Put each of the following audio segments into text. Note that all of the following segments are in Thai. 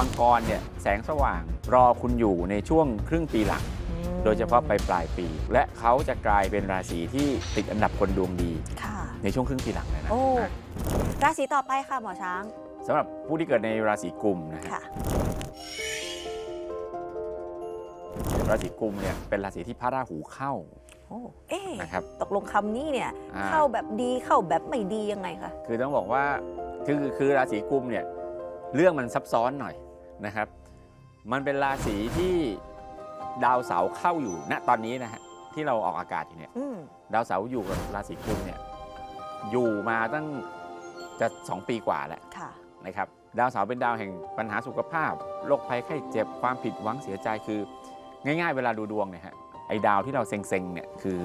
มังกรเนี่ยแสงสว่างรอคุณอยู่ในช่วงครึ่งปีหลังอืมโดยเฉพาะไปปลายปี และเขาจะกลายเป็นราศีที่ติดอันดับคนดวงดี ค่ะ ในช่วงครึ่งปีหลังเลยนะโอ้อะราศีต่อไปค่ะหมอช้าง สำหรับผู้ที่เกิดในราศีกุมนะฮะค่ะ ราศีกุมเนี่ยเป็นราศีที่พระราหูเข้าโอ้ เอ๊ะนะครับ ตกลงคำนี้เนี่ย อ่า เข้าแบบดีเข้าแบบไม่ดียังไงคะ คือต้องบอกว่าคือคือราศีกุมเนี่ยเรื่องมันซับซ้อนหน่อย นะครับ มันเป็นราศีที่ดาวเสาร์เข้าอยู่ณตอนนี้นะฮะที่เราออกอากาศอยู่เนี่ยอืมดาวเสาร์อยู่กับราศีกุมเนี่ยอยู่มาตั้งจะสองปีกว่าแล้ว ค่ะ นะครับดาวเสาร์เป็นดาวแห่งปัญหาสุขภาพโรคภัยไข้เจ็บความผิดหวังเสียใจคือ ง่ายๆ เวลาดูดวงเนี่ยฮะไอ้ดาวที่เราเซ็งๆเนี่ยคือ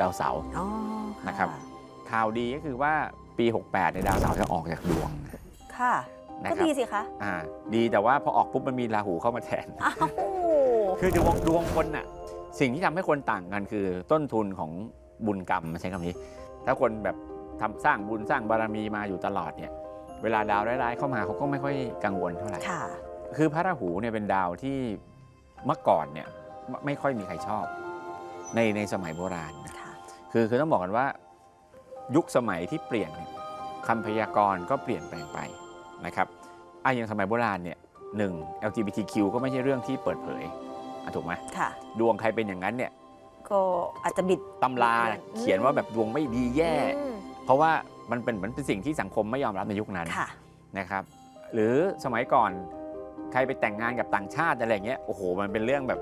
ดาวเสาร์ อ๋อนะครับ ข่าวดีก็คือว่าปี 68ในยดาวเสาร์จะออกจากดวง ค่ะ นะก็ครับดีสิคะอ่าดีแต่ว่าพอออกปุ๊บมันมีราหูเข้ามาแทน อ้าวคือดวงดวงคนน่ะสิ่งที่ทำให้คนต่างกันคือต้นทุนของบุญกรรมใช้คำนี้ ถ้าคนแบบทำสร้างบุญสร้างบารมีมาอยู่ตลอดเนี่ยเวลาดาวร้ายๆเข้ามาเขาก็ไม่ค่อยกังวลเท่าไหร่ ค่ะ คือพระราหูเนี่ยเป็นดาวที่เมื่อก่อนเนี่ยไม่ไม่ค่อยมีใครชอบ ในในสมัยโบราณนะค่ะ คือคือต้องบอกกันว่า ยุคสมัยที่เปลี่ยนเนี่ยคำพยากรณ์ก็เปลี่ยนแปลงไป นะครับอะอย่างสมัยโบราณเนี่ยหนึ่ง LGBTQ ก็ไม่ใช่เรื่องที่เปิดเผยอะถูกไหมค่ะ ดวงใครเป็นอย่างนั้นเนี่ยก็อาจจะบิด ตำราอืม เขียนว่าแบบดวงไม่ดีแย่ อืมเพราะว่ามันเป็นเหมือนเป็นสิ่งที่สังคมไม่ยอมรับในยุคนั้น ค่ะ นะครับหรือสมัยก่อนใครไปแต่งงานกับต่างชาติอะไรเงี้ยโอ้โหมันเป็นเรื่องแบบ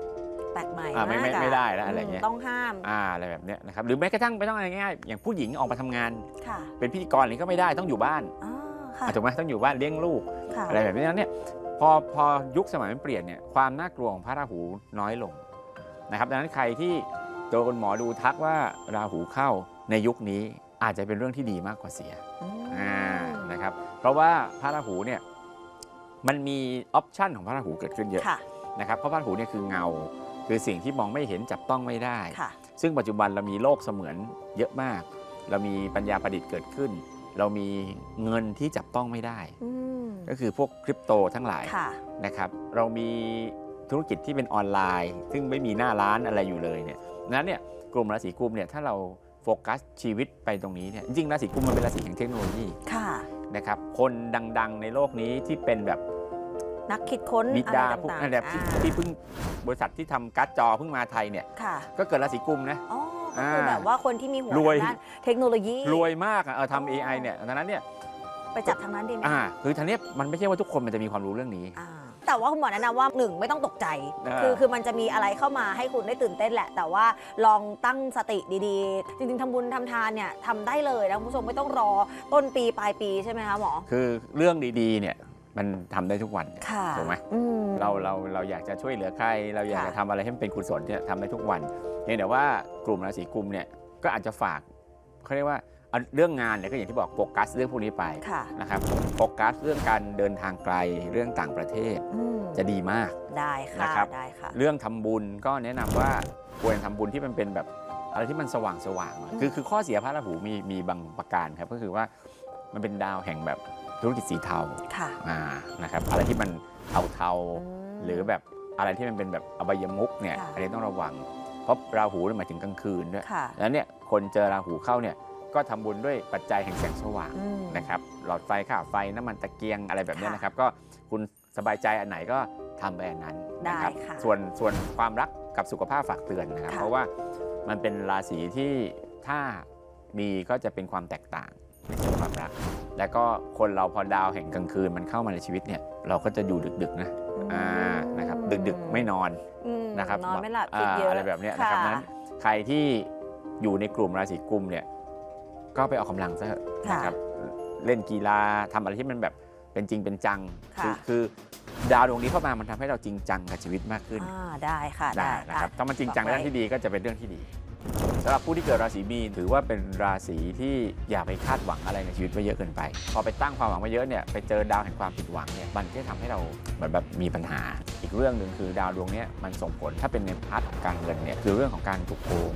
แปลกใหม่อ่าไม่ไม่ากไม่ได้แล้วอะไรเงี้ย มต้องห้ามอ่าอะไรแบบเนี้ยนะครับหรือแม้กระทั่งไม่ต้องอะไรง่ายๆอย่างผู้หญิงออกมาทำงาน ค่ะเป็นพิธีกรอะไรก็ไม่ได้ต้องอยู่บ้านอ๋อ ค่ะอะถูกไหมต้องอยู่บ้านเลี้ยงลูกค่ะอะไรแบบนี้นั้นเนี่ยพอพอยุคสมัยมันเปลี่ยนเนี่ยความน่ากลัวของพระราหูน้อยลงนะครับดังนั้นใครที่โดนหมอดูทักว่าราหูเข้าในยุคนี้อาจจะเป็นเรื่องที่ดีมากกว่าเสียอืมอ่านะครับเพราะว่าพระราหูเนี่ยมันมีออปชันของพระราหูเกิดขึ้นเยอะค่ะนะครับเพราะพระราหูเนี่ยคือเงาคือสิ่งที่มองไม่เห็นจับต้องไม่ได้ค่ะซึ่งปัจจุบันเรามีโลกเสมือนเยอะมาก เรามีปัญญาประดิษฐ์เกิดขึ้น เรามีเงินที่จับต้องไม่ได้อืมก็คือพวกคริปโตทั้งหลายค่ะนะครับเรามีธุรกิจที่เป็นออนไลน์ ซึ่งไม่มีหน้าร้านอะไรอยู่เลยเนี่ยนั้นเนี่ยกลุ่มราศีกุมเนี่ยถ้าเราโฟกัสชีวิตไปตรงนี้เนี่ยจริงๆราศีกุมมันเป็นราศีแห่งเทคโนโลยีค่ะนะครับคนดังๆ ในโลกนี้ที่เป็นแบบนักคิดค้นบิอะไรดาต่างพวกๆนั่นแหละที่อ่าที่เพิ่งบริษัทที่ทำการ์ดจอเพิ่งมาไทยเนี่ยค่ะก็เกิดราศีกุมนะอ๋อ ก็คือแบบว่าคนที่มีหัวรวย ทางด้านเทคโนโลยีรวยมากอะเอออ๋อทำ AI เนี่ยดังนั้นเนี่ยไปจับทางนั้นดีไหมอ่าคือทีนี้มันไม่ใช่ว่าทุกคนมันจะมีความรู้เรื่องนี้ อ่าแต่ว่าคุณหมอแนะนำว่าหนึ่งไม่ต้องตกใจ อ่า คือคือมันจะมีอะไรเข้ามาให้คุณได้ตื่นเต้นแหละ แต่ว่าลองตั้งสติดี ๆ จริง ๆทำบุญทำทานเนี่ยทำได้เลยนะคุณผู้ชมไม่ต้องรอต้นปีปลายปีใช่ไหมคะหมอ คือเรื่องดีๆเนี่ย มันทำได้ทุกวันเนี่ยค่ะถูกไหมอืมเราเราเราอยากจะช่วยเหลือใคร เราอยากจะค่ะทำอะไรให้มันเป็นกุศลเนี่ยทำได้ทุกวันเพียงแต่ว่ากลุ่มราศีกุมเนี่ยก็อาจจะฝากเขาเรียกว่าเอาเรื่องงานเนี่ยก็อย่างที่บอกโฟกัสเรื่องพวกนี้ไปค่ะนะครับโฟกัสเรื่องการเดินทางไกลเรื่องต่างประเทศอืมจะดีมากได้ค่ะนะครับได้ค่ะเรื่องทำบุญก็แนะนำว่าควรทำบุญที่มันเป็นแบบอะไรที่มันสว่างสว่างๆหน่อยอืมคือคือข้อเสียพระราหูมีมีบางประการครับก็คือว่ามันเป็นดาวแห่งแบบ ธุรกิจสีเทาค่ะอ่านะครับอะไรที่มันเทาเทาๆมหรือแบบอะไรที่มันเป็นแบบอบายมุกเนี่ยค่ะอันนี้ต้องระวัง เพราะราหูเนี่ยหมายถึงกลางคืนด้วยค่ะแล้วเนี่ยคนเจอราหูเข้าเนี่ยก็ทำบุญด้วยปัจจัยแห่งแสงสว่างอืมนะครับหลอดไฟค่าไฟน้ำมันตะเกียงอะไรแบบเนี้ยค่ะนะครับ ก็คุณสบายใจอันไหนก็ทำไปอันนั้นนะครับได้ค่ะส่วนส่วนความรักกับสุขภาพฝากเตือนนะครับค่ะเพราะว่ามันเป็นราศีที่ถ้ามีก็จะเป็นความแตกต่าง ในเชิงความรักแล้วก็คนเราพอดาวแห่งกลางคืนมันเข้ามาในชีวิตเนี่ยเราก็จะอยู่ดึกๆนะอ่านะครับดึกๆไม่นอนอืมนะครับนอนไม่หลับคิดเยอะอะไรแบบเนี้ยนะครับค่ะนั้นใครที่อยู่ในกลุ่มราศีกุมเนี่ยก็ไปออกกำลังซะเถอะค่ะนะครับเล่นกีฬาทำอะไรที่มันแบบเป็นจริงเป็นจังค่ะอคือดาวดวงนี้เข้ามามันทำให้เราจริงจังกับชีวิตมากขึ้นอ่าได้ค่ะได้ได้นะครับถ้ามันจริงจังในฝากไว้เรื่องที่ดีก็จะเป็นเรื่องที่ดี สำหรับผู้ที่เกิดราศีมีนถือว่าเป็นราศีที่อย่าไปคาดหวังอะไรในชีวิตไว้เยอะเกินไป พอไปตั้งความหวังไว้เยอะเนี่ยไปเจอดาวแห่งความผิดหวังเนี่ยมันจะทำให้เราเหมือนแบบมีปัญหา อีกเรื่องหนึ่งคือดาวดวงนี้มันส่งผลถ้าเป็นในพาร์ทของการเงินเนี่ยคือเรื่องของการถูกโกง